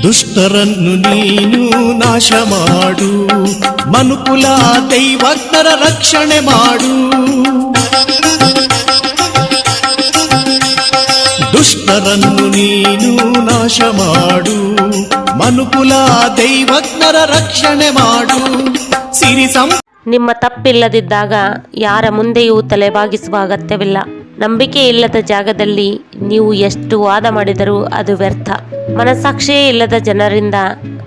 ದುಷ್ಟರನ್ನು ನೀನು ನಾಶ ಮಾಡು ಮನುಕುಲ ದೈವಜ್ಞರ ರಕ್ಷಣೆ ಮಾಡು. ದುಷ್ಟರನ್ನು ನೀನು ನಾಶ ಮಾಡು ಮನುಕುಲ ದೈವಜ್ಞರ ರಕ್ಷಣೆ ಮಾಡು. ಸಿರಿ ಸಂ ನಿಮ್ಮ ತಪ್ಪಿಲ್ಲದಿದ್ದಾಗ ಯಾರ ಮುಂದೆಯೂ ತಲೆಬಾಗಿಸುವ ಅಗತ್ಯವಿಲ್ಲ. ನಂಬಿಕೆ ಇಲ್ಲದ ಜಾಗದಲ್ಲಿ ನೀವು ಎಷ್ಟು ವಾದ ಮಾಡಿದರೂ ಅದು ವ್ಯರ್ಥ. ಮನಸ್ಸಾಕ್ಷಿಯೇ ಇಲ್ಲದ ಜನರಿಂದ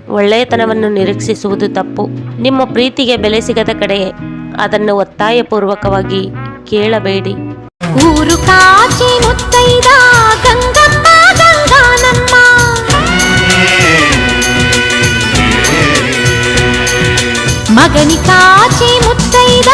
ಒಳ್ಳೆಯತನವನ್ನು ನಿರೀಕ್ಷಿಸುವುದು ತಪ್ಪು. ನಿಮ್ಮ ಪ್ರೀತಿಗೆ ಬೆಲೆ ಸಿಗದ ಕಡೆ ಅದನ್ನು ಒತ್ತಾಯಪೂರ್ವಕವಾಗಿ ಕೇಳಬೇಡಿ. ಮಗನಿ ಕಾಚಿ ಮುತ್ತೈದ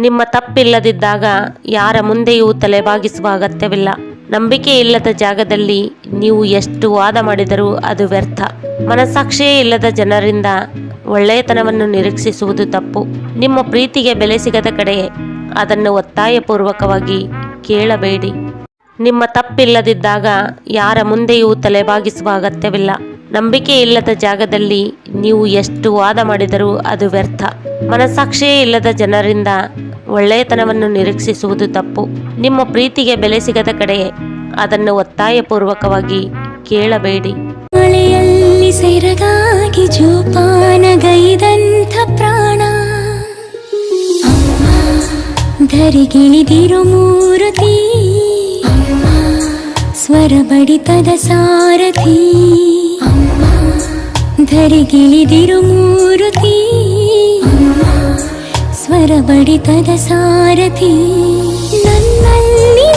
ನಿಮ್ಮ ತಪ್ಪಿಲ್ಲದಿದ್ದಾಗ ಯಾರ ಮುಂದೆಯೂ ತಲೆಬಾಗಿಸುವ ಅಗತ್ಯವಿಲ್ಲ. ನಂಬಿಕೆ ಇಲ್ಲದ ಜಾಗದಲ್ಲಿ ನೀವು ಎಷ್ಟು ವಾದ ಮಾಡಿದರೂ ಅದು ವ್ಯರ್ಥ. ಮನಸ್ಸಾಕ್ಷಿಯೇ ಇಲ್ಲದ ಜನರಿಂದ ಒಳ್ಳೆಯತನವನ್ನು ನಿರೀಕ್ಷಿಸುವುದು ತಪ್ಪು. ನಿಮ್ಮ ಪ್ರೀತಿಗೆ ಬೆಲೆ ಸಿಗದ ಕಡೆ ಅದನ್ನು ಒತ್ತಾಯಪೂರ್ವಕವಾಗಿ ಕೇಳಬೇಡಿ. ನಿಮ್ಮ ತಪ್ಪಿಲ್ಲದಿದ್ದಾಗ ಯಾರ ಮುಂದೆಯೂ ತಲೆಬಾಗಿಸುವ ಅಗತ್ಯವಿಲ್ಲ. ನಂಬಿಕೆ ಇಲ್ಲದ ಜಾಗದಲ್ಲಿ ನೀವು ಎಷ್ಟು ವಾದ ಮಾಡಿದರೂ ಅದು ವ್ಯರ್ಥ. ಮನಸ್ಸಾಕ್ಷಿಯೇ ಇಲ್ಲದ ಜನರಿಂದ ಒಳ್ಳೆಯತನವನ್ನು ನಿರೀಕ್ಷಿಸುವುದು ತಪ್ಪು. ನಿಮ್ಮ ಪ್ರೀತಿಗೆ ಬೆಲೆ ಸಿಗದ ಕಡೆ ಅದನ್ನು ಒತ್ತಾಯಪೂರ್ವಕವಾಗಿ ಕೇಳಬೇಡಿ. ಮಳೆಯಲ್ಲಿ ಸೆರಗಾಗಿ ಜೋಪಾನಗೈದಂಥ ಪ್ರಾಣ. ಧರಿಗಿಳಿದಿರು ಮೂರುತಿ. ಸ್ವರ ಬಡಿತದ ಸಾರಥಿ. ಧರಿಗಿಳಿದಿರು ಮೂರುತಿ ಅಮ್ಮ ಸ್ವರ ಬಡಿತದ ಸಾರಥಿ ನನ್ನಲ್ಲಿ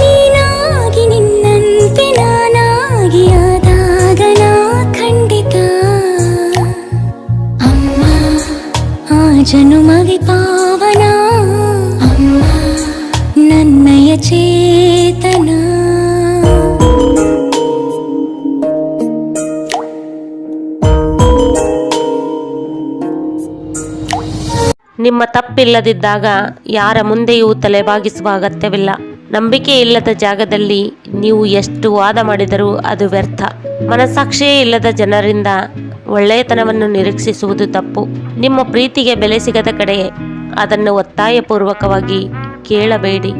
ನಿಮ್ಮ ತಪ್ಪಿಲ್ಲದಿದ್ದಾಗ ಯಾರ ಮುಂದೆಯೂ ತಲೆಬಾಗಿಸುವ ಅಗತ್ಯವಿಲ್ಲ. ನಂಬಿಕೆ ಇಲ್ಲದ ಜಾಗದಲ್ಲಿ ನೀವು ಎಷ್ಟು ವಾದ ಮಾಡಿದರೂ ಅದು ವ್ಯರ್ಥ. ಮನಸ್ಸಾಕ್ಷಿಯೇ ಇಲ್ಲದ ಜನರಿಂದ ಒಳ್ಳೆಯತನವನ್ನು ನಿರೀಕ್ಷಿಸುವುದು ತಪ್ಪು. ನಿಮ್ಮ ಪ್ರೀತಿಗೆ ಬೆಲೆ ಸಿಗದ ಕಡೆ ಅದನ್ನು ಒತ್ತಾಯಪೂರ್ವಕವಾಗಿ ಕೇಳಬೇಡಿ.